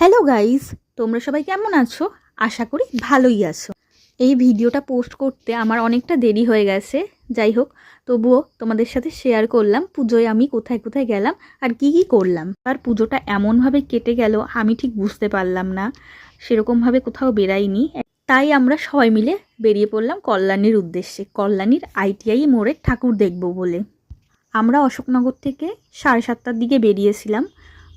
Hello guys তোমরা সবাই কেমন আছো? আশা করি ভালোই আছো। এই ভিডিওটা পোস্ট করতে আমার অনেকটা দেরি হয়ে গেছে। যাই হোক, তবুও তোমাদের সাথে শেয়ার করলাম, পুজোয় আমি কোথায় কোথায় গেলাম আর কি কি করলাম। আর পুজোটা এমনভাবে কেটে গেল, আমি ঠিক বুঝতে পারলাম না। সেরকমভাবে কোথাও বেরাইনি। তাই আমরা সবাই মিলে বেরিয়ে পড়লাম কল্যাণীর উদ্দেশ্যে। কল্যাণীর আইটিআই মোড়ের ঠাকুর দেখব বলে। আমরা অশোকনগর থেকে সাড়ে সাতটার দিকে বেরিয়েছিলাম।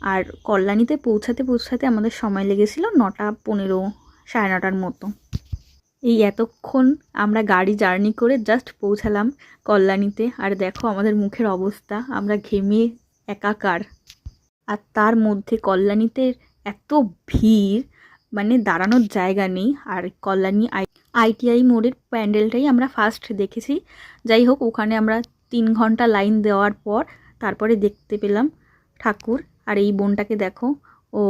আর কল্যাণীতে পৌঁছাতে পৌঁছাতে আমাদের সময় লেগেছিল নটা পনেরো, সাড়ে নটার মতো। এই এতক্ষণ আমরা গাড়ি জার্নি করে জাস্ট পৌঁছালাম কল্যাণীতে। আর দেখো আমাদের মুখের অবস্থা, আমরা ঘেমে একাকার। আর তার মধ্যে কল্যাণীতে এত ভিড় মানে দাঁড়ানোর জায়গা নেই। আর কল্যাণী আই, আইটিআই মোড়ের প্যান্ডেলটাই আমরা ফার্স্ট দেখেছি। যাই হোক, ওখানে আমরা তিন ঘণ্টা লাইন দেওয়ার পর তারপরে দেখতে পেলাম ঠাকুর। আর এই বোনটাকে দেখো, ও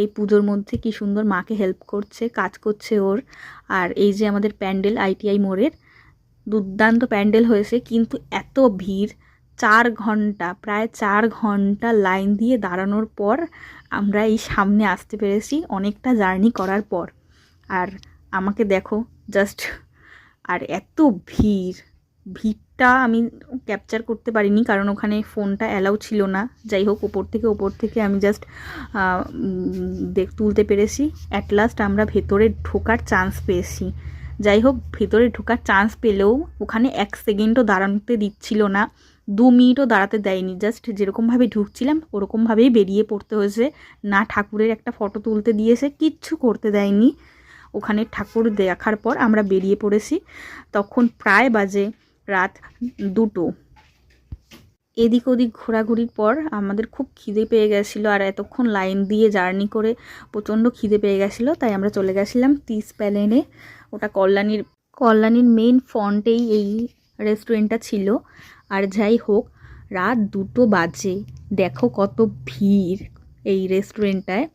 এই পুজোর মধ্যে কি সুন্দর মাকে হেল্প করছে, কাজ করছে ওর। আর এই যে আমাদের প্যান্ডেল আইটিআই মোড়ের, দুর্দান্ত প্যান্ডেল হয়েছে, কিন্তু এত ভিড়, চার ঘণ্টা, প্রায় চার ঘণ্টা লাইন দিয়ে দাঁড়ানোর পর আমরা এই সামনে আসতে পেরেছি অনেকটা জার্নি করার পর। আর আমাকে দেখো জাস্ট আর এত ভিড় ভিড়টা আমি ক্যাপচার করতে পারিনি, কারণ ওখানে ফোনটা অ্যালাউ ছিল না। যাই হোক ওপর থেকে ওপর থেকে আমি জাস্ট দেখ, তুলতে পেরেছি। অ্যাট লাস্ট আমরা ভেতরে ঢোকার চান্স পেয়েছি। যাই হোক, ভেতরে ঢোকার চান্স পেলেও ওখানে এক সেকেন্ডও দাঁড়াতে দিচ্ছিল না। দু মিনিটও দাঁড়াতে দেয়নি। জাস্ট যেরকমভাবে ঢুকছিলাম, ওরকমভাবেই বেরিয়ে পড়তে হয়েছে। না, ঠাকুরের একটা ফটো তুলতে দিয়েছে, কিচ্ছু করতে দেয়নি। ওখানে ঠাকুর দেখার পর আমরা বেরিয়ে পড়েছি। তখন প্রায় বাজে রাত দুটো। এদিক ওদিক ঘোরাঘুরির পর আমাদের খুব খিদে পেয়ে গেছিল আর এতক্ষণ লাইন দিয়ে জার্নি করে প্রচণ্ড খিদে পেয়ে গেছিল, তাই আমরা চলে গেছিলাম তিস প্যালেনে। ওটা কল্যাণীর কল্যাণীর মেন ফ্রন্টেই এই রেস্টুরেন্টটা ছিল। আর যাই হোক, রাত দুটো বাজে। দেখো কত ভিড় এই রেস্টুরেন্টটায়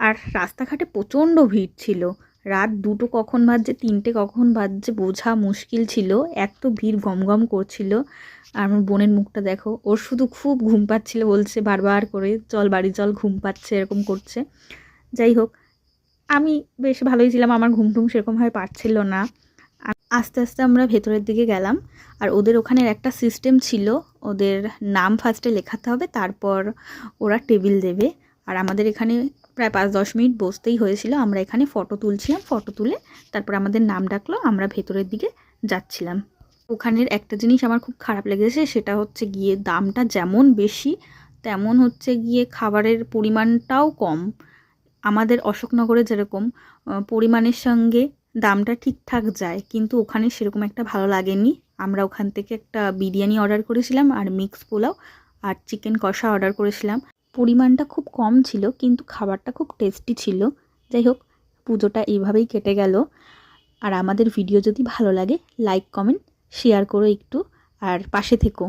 আর রাস্তাঘাটে প্রচণ্ড ভিড় ছিল। রাত দুটো কখন বাজছে, তিনটে কখন বাজছে বোঝা মুশকিল ছিল। এত ভিড় গম গম করছিল। আর আমার বোনের মুখটা দেখো, ওর শুধু খুব ঘুম পাচ্ছিল বলছে বারবার করে, চল বাড়ি চল, ঘুম পাচ্ছে, এরকম করছে। যাই হোক, আমি বেশ ভালোই ছিলাম, আমার ঘুম টুম সেরকমভাবে পাচ্ছিল না। আস্তে আস্তে আমরা ভেতরের দিকে গেলাম। আর ওদের ওখানের একটা সিস্টেম ছিল, ওদের নাম ফার্স্টে লেখাতে হবে, তারপর ওরা টেবিল দেবে। আর আমাদের এখানে প্রায় পাঁচ দশ মিনিট বসতেই হয়েছিল। আমরা এখানে ফটো তুলছিলাম ফটো তুলে তারপর আমাদের নাম ডাকলো, আমরা ভেতরের দিকে যাচ্ছিলাম। ওখানের একটা জিনিস আমার খুব খারাপ লেগেছে, সেটা হচ্ছে গিয়ে দামটা যেমন বেশি, তেমন হচ্ছে গিয়ে খাবারের পরিমাণটাও কম। আমাদের অশোকনগরে যেরকম পরিমাণের সঙ্গে দামটা ঠিকঠাক যায়, কিন্তু ওখানে সেরকম একটা ভালো লাগেনি। আমরা ওখান থেকে একটা বিরিয়ানি অর্ডার করেছিলাম, আর মিক্স পোলাও, আর চিকেন কষা অর্ডার করেছিলাম। পরিমাণটা খুব কম ছিল, কিন্তু খাবারটা খুব টেস্টি ছিল। যাই হোক, পুজোটা এইভাবেই কেটে গেল। আর আমাদের ভিডিও যদি ভালো লাগে লাইক কমেন্ট শেয়ার করো একটু। আর পাশে থেকো।